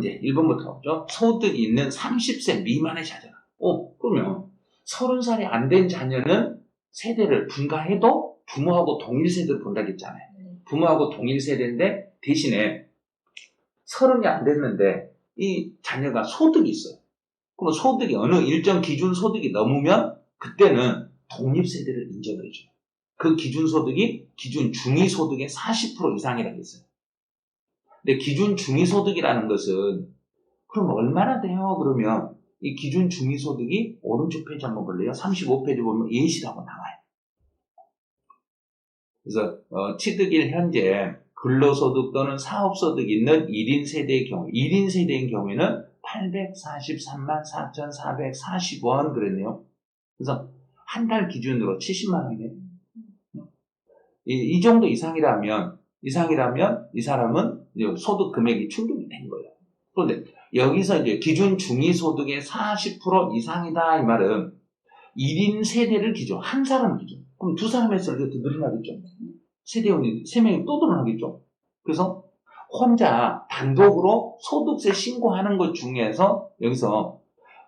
이제 1번부터 오죠. 소득이 있는 30세 미만의 자녀가. 어, 그러면 30살이 안 된 자녀는 세대를 분가해도 부모하고 동일 세대를 본다겠잖아요. 네. 부모하고 동일 세대인데 대신에 서른이 안 됐는데 이 자녀가 소득이 있어요. 그럼 소득이 어느 일정 기준 소득이 넘으면 그때는 독립 세대를 인정을 해줘요. 그 기준 소득이 기준 중위 소득의 40% 이상이라고 했어요. 근데 기준 중위 소득이라는 것은 그럼 얼마나 돼요? 그러면 이 기준 중위 소득이 오른쪽 페이지 한번 볼래요? 35페이지 보면 예시라고 나와요. 그래서 어, 취득일 현재 근로소득 또는 사업소득 있는 1인 세대의 경우, 1인 세대인 경우에는 843만 4,440원 그랬네요. 그래서 한 달 기준으로 70만 원이네. 이, 이 정도 이상이라면, 이상이라면 이 사람은 소득 금액이 충족이 된 거예요. 그런데 여기서 이제 기준 중위소득의 40% 이상이다 이 말은 1인 세대를 기준, 한 사람 기준. 그럼 두 사람 했을 때 늘어나겠죠. 세대원이 세 명이 또 늘어나겠죠. 그래서 혼자 단독으로 소득세 신고하는 것 중에서 여기서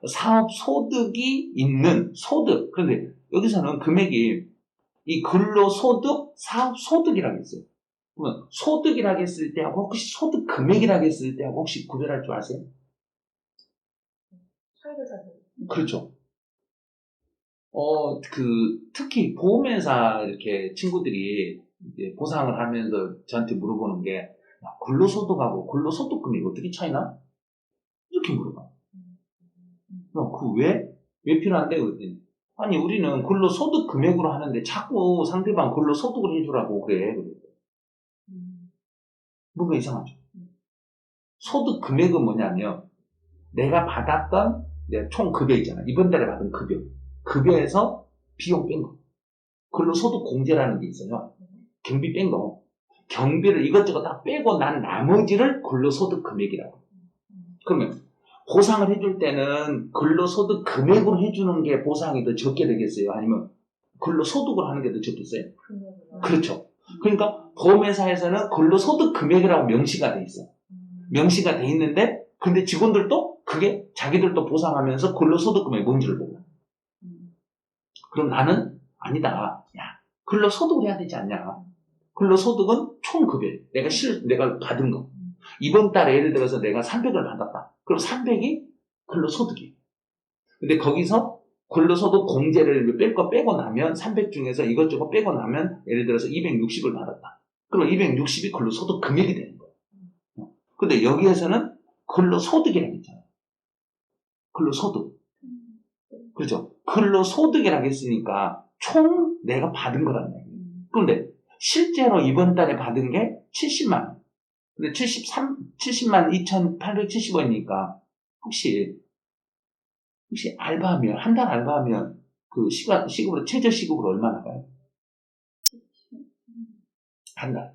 사업 소득이 있는 소득. 그런데 여기서는 금액이 이 근로소득, 사업소득이라고 했어요. 그러면 소득이라고 했을 때하고 혹시 소득 금액이라고 했을 때하고 혹시 구별할 줄 아세요? 그렇죠. 어, 그, 특히 보험회사 이렇게 친구들이 이제 보상을 하면서 저한테 물어보는 게, 야, 근로소득하고 근로소득 금액이 어떻게 차이나? 이렇게 물어봐. 어, 그 왜? 왜 필요한데? 그랬더니, 아니, 우리는 근로소득 금액으로 하는데 자꾸 상대방 근로소득을 해주라고 그래. 음. 뭔가 이상하죠. 소득 금액은 뭐냐면, 내가 받았던 내가 총 급여 있잖아. 이번 달에 받은 급여. 급여에서 비용 뺀 거. 근로소득 공제라는 게 있어요. 경비 뺀 거. 경비를 이것저것 다 빼고 난 나머지를 근로소득 금액이라고. 그러면 보상을 해줄 때는 근로소득 금액으로 해주는 게 보상이 더 적게 되겠어요? 아니면 근로소득으로 하는 게 더 적겠어요? 그렇죠. 그러니까 보험회사에서는 근로소득 금액이라고 명시가 돼 있어. 음. 명시가 돼 있는데 근데 직원들도 그게 자기들도 보상하면서 근로소득 금액이 뭔지를 몰라. 음. 그럼 나는 아니다. 야, 근로소득을 해야 되지 않냐? 근로소득은 총급여. 내가 실, 내가 받은 거. 이번 달에 예를 들어서 내가 300을 받았다. 그럼 300이 근로소득이에요. 근데 거기서 근로소득 공제를 뺄 거 빼고 나면 300 중에서 이것저것 빼고 나면 예를 들어서 260을 받았다. 그럼 260이 근로소득 금액이 되는 거예요. 어. 근데 여기에서는 근로소득이라고 했잖아요. 근로소득. 그렇죠? 근로소득이라고 했으니까 총 내가 받은 거란 말이에요. 음. 그런데 실제로 이번 달에 받은 게 70만 원. 근데 73, 70만 2,870원이니까 혹시 혹시 알바하면 한 달 알바하면 그 시간 시급으로 최저 시급으로 얼마 나 가요? 한 달.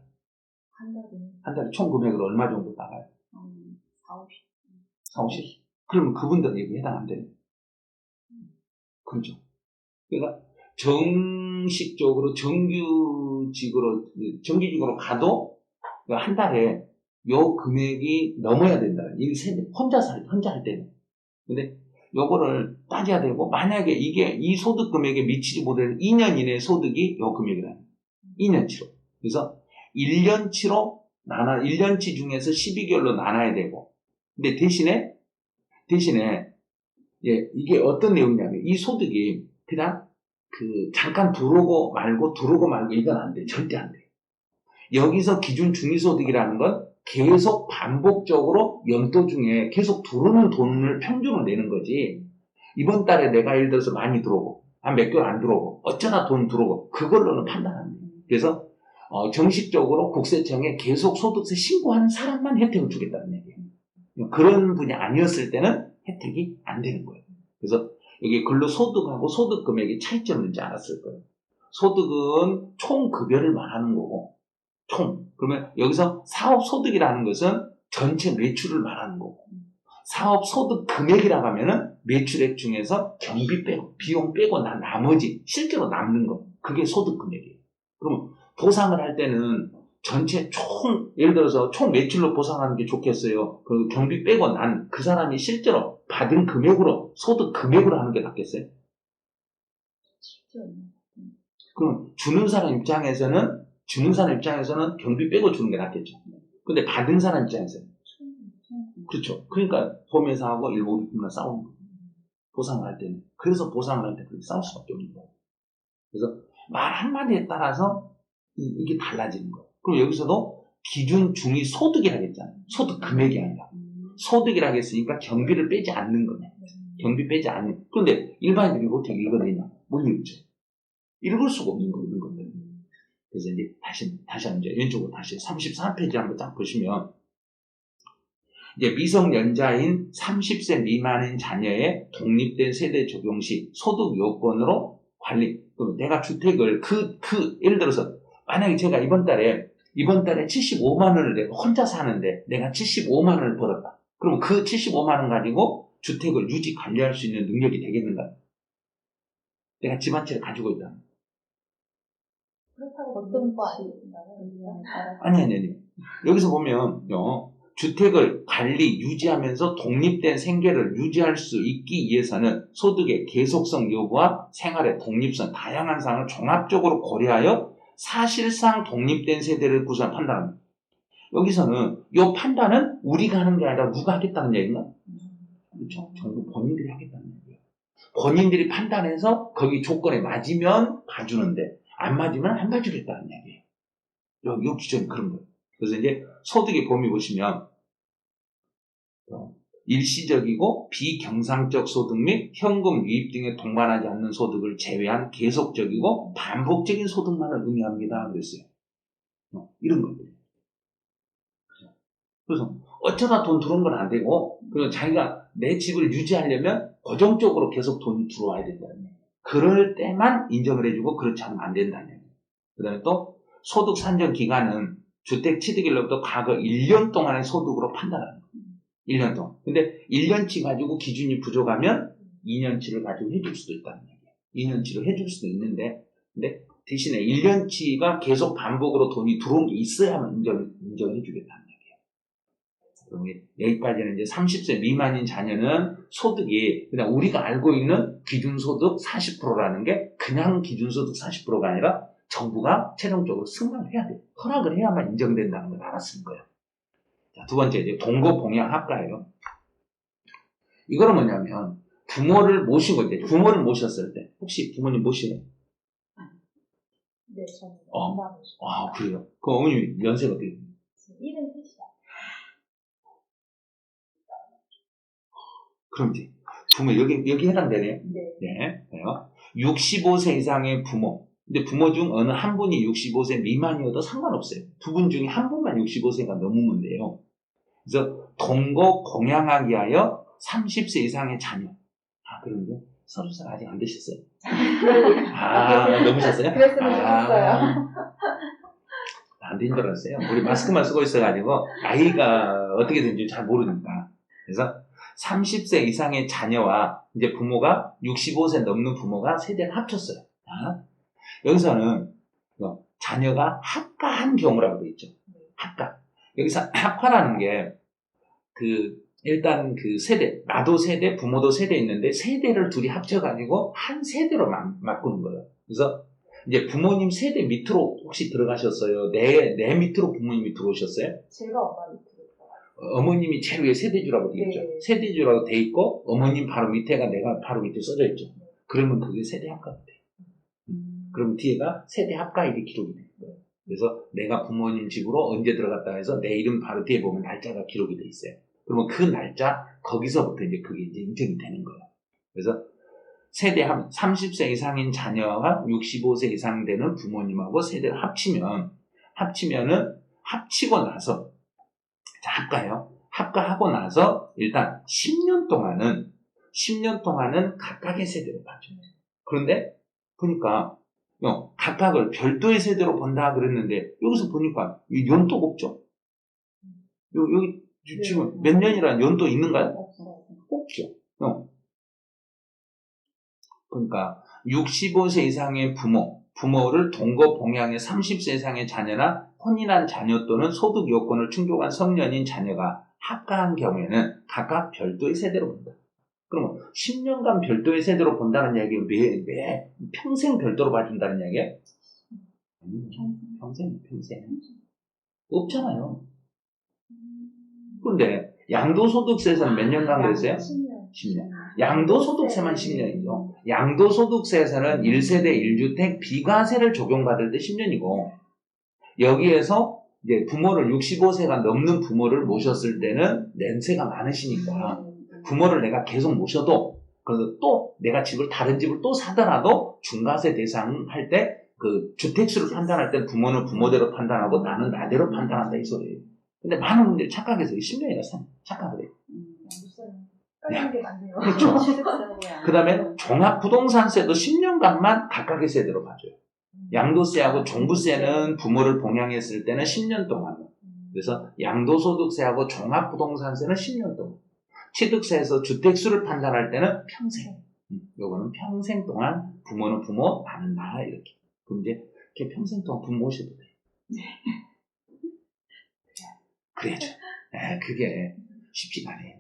한 달에 한 달에 총 금액으로 얼마 정도 나가요? 한 4, 50. 4, 50? 그러면 그분들 얘기 해당 안 되네. 그렇죠. 그러니까 정식적으로 정규직으로 정규직으로 가도 한 달에 요 금액이 넘어야 된다. 이 세대 혼자서 할, 혼자 할 때는. 근데 요거를 따져야 되고 만약에 이게 이 소득 금액에 미치지 못해서 2년 이내 소득이 요 금액이라는 2년치로. 그래서 1년치로 나눠 1년치 중에서 12개월로 나눠야 되고. 근데 대신에 대신에 예, 이게 어떤 내용이냐면 이 소득이 그냥 그 잠깐 들어오고 말고 들어오고 말고 이건 안 돼. 절대 안 돼. 여기서 기준 중위소득이라는 건 계속 반복적으로 연도 중에 계속 들어오는 돈을 평균으로 내는 거지. 이번 달에 내가 예를 들어서 많이 들어오고 한 몇 개월 안 들어오고 어쩌나 돈 들어오고 그걸로는 판단 안 돼. 그래서 어, 정식적으로 국세청에 계속 소득세 신고하는 사람만 혜택을 주겠다는 얘기예요. 그런 분이 아니었을 때는 혜택이 안 되는 거예요. 그래서 여기 근로소득하고 소득 금액의 차이점을 이제 알았을 거예요. 소득은 총 급여를 말하는 거고, 총. 그러면 여기서 사업소득이라는 것은 전체 매출을 말하는 거고, 사업소득 금액이라고 하면은 매출액 중에서 경비 빼고, 비용 빼고 난 나머지, 실제로 남는 거. 그게 소득 금액이에요. 그러면 보상을 할 때는 전체 총 예를 들어서 총 매출로 보상하는 게 좋겠어요. 그 경비 빼고 난 그 사람이 실제로 받은 금액으로 소득 금액으로 하는 게 낫겠어요. 그럼 주는 사람 입장에서는 주는 사람 입장에서는 경비 빼고 주는 게 낫겠죠. 근데 받은 사람 입장에서는. 그렇죠. 그러니까 보험회사하고 일본이나 싸우는 거예요. 보상을 할 때는. 그래서 보상을 할 때 그렇게 싸울 수밖에 없는 거예요. 그래서 말 한마디에 따라서 이, 게 달라지는 거예요. 그럼 여기서도 기준 중위 소득이라고 했잖아요. 소득 금액이 아니라. 음. 소득이라고 했으니까 경비를 빼지 않는 거네. 경비 빼지 않는. 그런데 일반인들이 어떻게 읽어내냐? 못 읽죠. 읽을 수가 없는 거예요, 이런. 그래서 이제 다시, 다시 이제 왼쪽으로 다시 33페이지 한번 딱 보시면, 이제 미성년자인 30세 미만인 자녀의 독립된 세대 적용 시 소득 요건으로 관리. 그럼 내가 주택을 그, 그, 예를 들어서, 만약에 제가 이번 달에, 이번 달에 75만 원을 내가 혼자 사는데 내가 75만 원을 벌었다. 그럼 그 75만 원 가지고 주택을 유지 관리할 수 있는 능력이 되겠는가? 내가 집한 채를 가지고 있다. 그렇다고 어떤 거 아니에요? 아니, 아니, 아니. 여기서 보면 요. 주택을 관리, 유지하면서 독립된 생계를 유지할 수 있기 위해서는 소득의 계속성 여부와 생활의 독립성, 다양한 사항을 종합적으로 고려하여 사실상 독립된 세대를 구성 판단합니다. 여기서는 이 판단은 우리가 하는 게 아니라 누가 하겠다는 얘기인가? 그렇죠. 전부 본인들이 하겠다는 얘기예요. 본인들이 판단해서 거기 조건에 맞으면 봐주는데 안 맞으면 안 봐주겠다는 얘기예요. 요, 요 기준이 그런 거예요. 그래서 이제 소득의 범위 보시면 어, 일시적이고 비경상적 소득 및 현금 유입 등에 동반하지 않는 소득을 제외한 계속적이고 반복적인 소득만을 의미합니다. 그랬어요. 어, 이런 것들. 그래서 어쩌다 돈 들어온 건 안 되고 그리고 자기가 내 집을 유지하려면 고정적으로 계속 돈이 들어와야 된다는 얘기예요. 그럴 때만 인정을 해주고 그렇지 않으면 안 된다는 얘기예요. 그 다음에 또 소득 산정 기간은 주택 취득일로부터 과거 1년 동안의 소득으로 판단하는 거예요. 1년 동안. 근데 1년치 가지고 기준이 부족하면 2년치를 가지고 해줄 수도 있다는 얘기예요. 2년치로 해줄 수도 있는데, 근데 대신에 1년치가 계속 반복으로 돈이 들어온 게 있어야만 인정, 인정해 주겠다는 얘기예요. 그럼 여기까지는 이제 30세 미만인 자녀는 소득이 그냥 우리가 알고 있는 기준소득 40%라는 게 그냥 기준소득 40%가 아니라 정부가 최종적으로 승낙을 해야 돼요. 허락을 해야만 인정된다는 걸 알았을 거예요. 자, 두 번째, 이제 동거 봉양 합가예요. 이거는 뭐냐면, 부모를 모시고, 이제 부모를 모셨을 때, 혹시 부모님 모시나요? 네, 저는 어. 아, 그래요? 그 어머님 연세가 어떻게 돼요? 일은 셋이다. 그럼 이제, 부모, 여기, 여기 해당되네요. 네. 네, 그래요. 65세 이상의 부모. 근데 부모 중 어느 한 분이 65세 미만이어도 상관없어요. 두 분 중에 한 분만 65세가 넘으면 돼요. 그래서 동거 공양하기 위하여 30세 이상의 자녀. 아, 그런데 서른 살 아직 안 되셨어요? 아, 넘으셨어요? 그랬으면 아, 좋겠어요. 안된 줄 알았어요. 우리 마스크만 쓰고 있어가지고, 나이가 어떻게 되는지 잘 모르니까. 그래서 30세 이상의 자녀와 이제 부모가 65세 넘는 부모가 세대를 합쳤어요. 아, 여기서는 어, 자녀가 합가한 경우라고 되어 있죠. 합가. 여기서 합가라는 게, 그, 일단 그 세대, 나도 세대, 부모도 세대 있는데, 세대를 둘이 합쳐가지고 한 세대로 막, 바꾸는 거예요. 그래서 이제 부모님 세대 밑으로 혹시 들어가셨어요? 내, 내 밑으로 부모님이 들어오셨어요? 제가 엄마 밑으로 들 어머님이 제일 위에 세대주라고 되어 있죠. 네. 세대주라고 돼 있고, 어머님 바로 밑에가 내가 바로 밑에 써져 있죠. 그러면 그게 세대 합가가 돼. 그럼 뒤에가 세대 합가 이렇게 기록이 거예요. 그래서 내가 부모님 집으로 언제 들어갔다 해서 내 이름 바로 뒤에 보면 날짜가 기록이 돼 있어요. 그러면 그 날짜 거기서부터 이제 그게 이제 인정이 되는 거예요. 그래서 세대 합 30세 이상인 자녀와 65세 이상 되는 부모님하고 세대를 합치면 합치면은 합치고 나서 자, 합가요. 합가하고 나서 일단 10년 동안은 10년 동안은 각각의 세대로 봐줘요. 그런데 보니까 어, 각각을 별도의 세대로 본다 그랬는데 여기서 보니까 이 연도가 없죠. 요, 여기 지- 지금 몇 년이라는 연도 있는가요? 없죠. 어. 그러니까 65세 이상의 부모, 부모를 동거 봉양의 30세 이상의 자녀나 혼인한 자녀 또는 소득 요건을 충족한 성년인 자녀가 합가한 경우에는 각각 별도의 세대로 본다. 그러면 10년간 별도의 세대로 본다는 얘기가 매, 매 평생 별도로 봐준다는 얘기예요? 아니요. 평생, 평생. 없잖아요. 그런데 양도소득세에서는 몇 년간 그랬어요? 10년. 10년. 양도소득세만 10년이죠. 양도소득세에서는 1세대 1주택 비과세를 적용받을 때 10년이고, 여기에서 이제 부모를 65세가 넘는 부모를 모셨을 때는 연세가 많으시니까, 부모를 내가 계속 모셔도, 그래서 또 내가 집을, 다른 집을 또 사더라도 중과세 대상 할 때, 그 주택수를 판단할 때 부모는 부모대로 판단하고 나는 나대로 판단한다 이 소리예요. 근데 많은 분들이 착각해서 10년이나 착각을 해요. 많네요. 그렇죠. 그 다음에 종합부동산세도 10년간만 각각의 세대로 봐줘요. 양도세하고 종부세는 부모를 봉양했을 때는 10년 동안. 그래서 양도소득세하고 종합부동산세는 10년 동안. 취득세에서 주택수를 판단할 때는 평생. 음, 요거는 평생 동안 부모는 부모, 나는 나, 이렇게. 그럼 이제 이렇게 평생 동안 부모 모셔도 돼. 그래야죠. 에, 그게 쉽지가 않아요.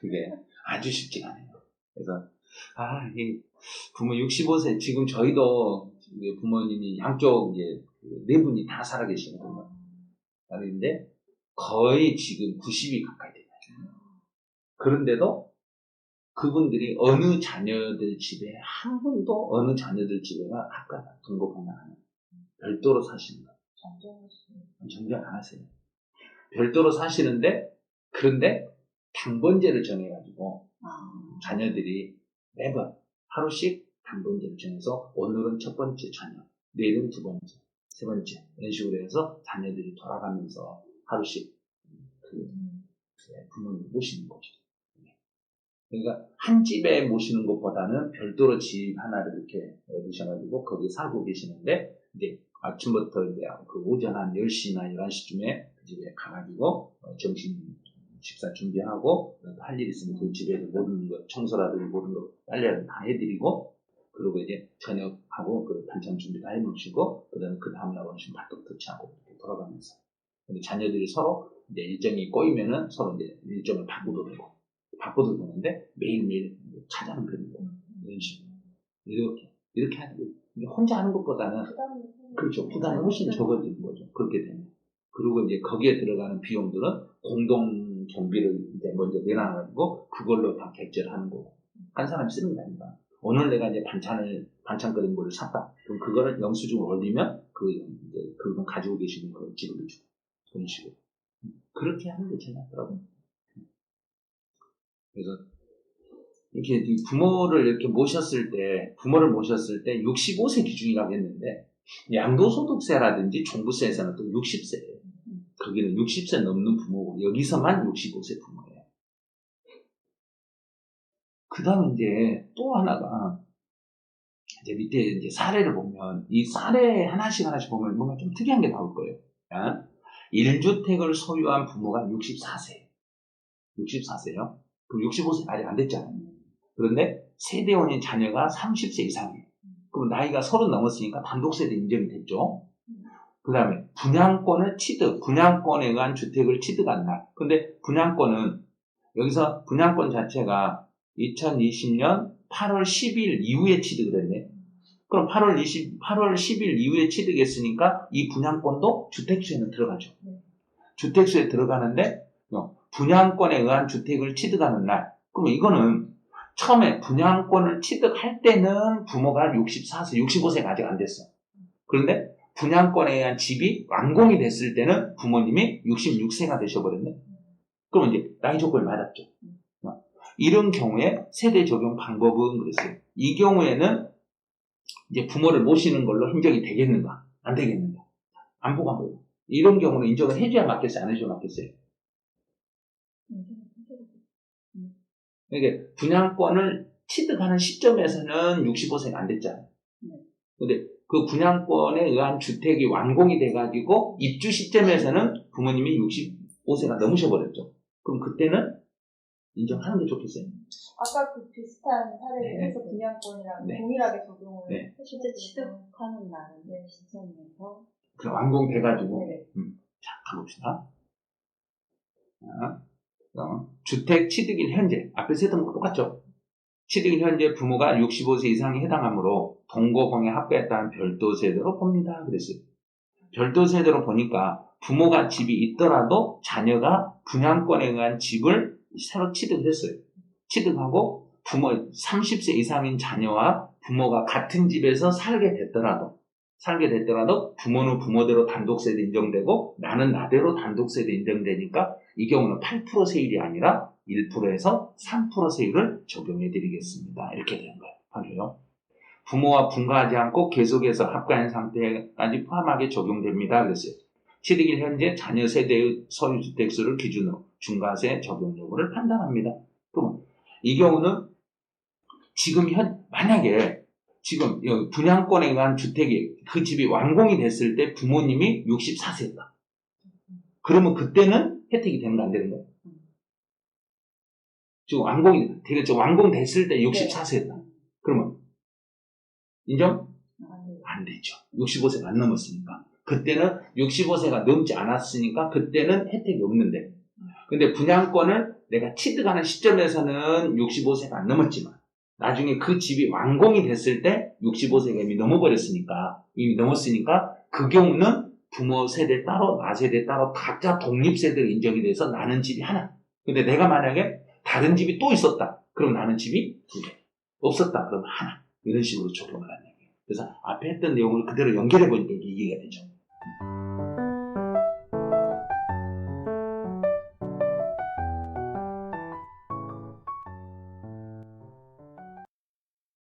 그게 아주 쉽지가 않아요. 그래서, 아, 이 부모 65세, 지금 저희도 부모님이 양쪽 이제 그네 분이 다 살아계시거든요. 그런데 거의 지금 90이 가까이 돼요. 그런데도 그분들이 어느 자녀들 집에 한 분도 어느 자녀들 집에가 아까 등록 하나 하는 별도로 사시는 거 정정 안 하세요. 별도로 사시는데 그런데 당번제를 정해가지고 자녀들이 매번 하루씩 당번제를 정해서 오늘은 첫 번째 자녀, 내일은 두 번째, 세 번째 이런 식으로 해서 자녀들이 돌아가면서 하루씩 그 부모님 모시는 거죠. 그러니까 한 집에 모시는 것보다는 별도로 집 하나를 이렇게 얻으셔가지고 거기 살고 계시는데 이제 아침부터 이제 그 오전 한 10시나 11시쯤에 그 집에 가가지고 어, 점심 식사 준비하고 할 일 있으면 그 집에서 모든 것 청소라든지 모든 거 빨래를 다 해드리고 그리고 이제 저녁하고 그 반찬 준비 다 해놓으시고 그다음에 그 다음 날 오시면 발톱 터치하고 이렇게 돌아가면서. 근데 자녀들이 서로 이제 일정이 꼬이면은 서로 이제 일정을 바꾸도 되고 바꿔도 되는데 매일매일 찾아는 그리고 이런 식으로. 이렇게 이렇게 하는 거. 이게 혼자 하는 것보다는 그렇죠. 부담이 훨씬 적어지는 거죠. 그렇게 되면. 그리고 이제 거기에 들어가는 비용들은 공동 경비를 이제 먼저 내놔가지고 그걸로 다 결제를 하는 거고. 한 사람이 쓰는 게 아니라. 오늘 내가 이제 반찬을 반찬거리 를 샀다. 그럼 그거를 영수증을 올리면 그 이제 그분 가지고 계시는 걸 지급해 주고. 그런 식으로. 그렇게 하는 게 제일 낫더라고요. 그래서 이렇게 이 부모를 이렇게 모셨을 때 부모를 모셨을 때 65세 기준이라고 했는데 양도소득세라든지 종부세에서는 또 60세예요. 거기는 60세 넘는 부모고 여기서만 65세 부모예요. 그 다음에 이제 또 하나가 이제 밑에 이제 사례를 보면 이 사례 하나씩 하나씩 보면 뭔가 좀 특이한 게 나올 거예요. 1주택을 소유한 부모가 64세. 64세요. 그럼 65세 아직 안 됐잖아요. 그런데 세대원인 자녀가 30세 이상이에요. 그럼 나이가 30 넘었으니까 단독세대 인정이 됐죠. 그 다음에 분양권을 취득, 분양권에 의한 주택을 취득한 날. 근데 분양권은 여기서 분양권 자체가 2020년 8월 10일 이후에 취득을 했네. 그럼 8월 20, 8월 10일 이후에 취득했으니까 이 분양권도 주택수에는 들어가죠. 주택수에 들어가는데 어, 분양권에 의한 주택을 취득하는 날. 그러면 이거는 처음에 분양권을 취득할 때는 부모가 64세, 65세가 아직 안 됐어. 그런데 분양권에 의한 집이 완공이 됐을 때는 부모님이 66세가 되셔버렸네. 그럼 이제 나이 조건을 맞았죠. 어, 이런 경우에 세대 적용 방법은 그랬어요. 이 경우에는 이제 부모를 모시는 걸로 인정이 되겠는가? 안 되겠는가? 안 보고 안 보고. 이런 경우는 인정을 해줘야 맞겠어요? 안 해줘야 맞겠어요? 그러니까 분양권을 취득하는 시점에서는 65세가 안 됐잖아요. 근데 그 분양권에 의한 주택이 완공이 돼가지고 입주 시점에서는 부모님이 65세가 넘으셔버렸죠. 그럼 그때는 인정하는 게 좋겠어요. 아까 그 비슷한 사례를 네. 해서 분양권이랑 네. 동일하게 적용을 네. 실제 취득하는 날은 시점에서 그 완공돼가지고 네. 자, 가봅시다. 자, 그럼 주택 취득일 현재 앞에서 했던 거 똑같죠? 취득일 현재 부모가 65세 이상에 해당하므로 동거공에 합계했다는 별도 세대로 봅니다. 그랬어요. 별도 세대로 보니까 부모가 집이 있더라도 자녀가 분양권에 의한 집을 새로 취득을 했어요. 취득하고 부모 30세 이상인 자녀와 부모가 같은 집에서 살게 됐더라도 살게 됐더라도 부모는 부모대로 단독세대 인정되고 나는 나대로 단독세대 인정되니까 이 경우는 8% 세율이 아니라 1%에서 3% 세율을 적용해 드리겠습니다. 이렇게 되는 거예요. 봐줘요. 부모와 분가하지 않고 계속해서 합가한 상태까지 포함하게 적용됩니다. 그랬어요. 취득일 현재 자녀 세대의 소유주택수를 기준으로 중과세 적용 여부를 판단합니다. 그러면 이 경우는 지금 현 만약에 지금 분양권에 의한 주택이 그 집이 완공이 됐을 때 부모님이 64세다. 그러면 그때는 혜택이 되는 거 안 되는 거예요? 지금 완공이 좀 완공됐을 때 64세다. 인정? 안 되죠. 65세가 안 넘었으니까. 그때는 65세가 넘지 않았으니까 그때는 혜택이 없는데. 근데 분양권을 내가 취득하는 시점에서는 65세가 안 넘었지만 나중에 그 집이 완공이 됐을 때 65세가 이미 넘어버렸으니까 이미 넘었으니까 그 경우는 부모 세대 따로 나 세대 따로 각자 독립 세대로 인정이 돼서 나는 집이 하나. 근데 내가 만약에 다른 집이 또 있었다. 그럼 나는 집이 두 개. 없었다. 그럼 하나. 이런 식으로 적용을 하는 얘기예요. 그래서 앞에 했던 내용을 그대로 연결해 보니까 이해가 되죠.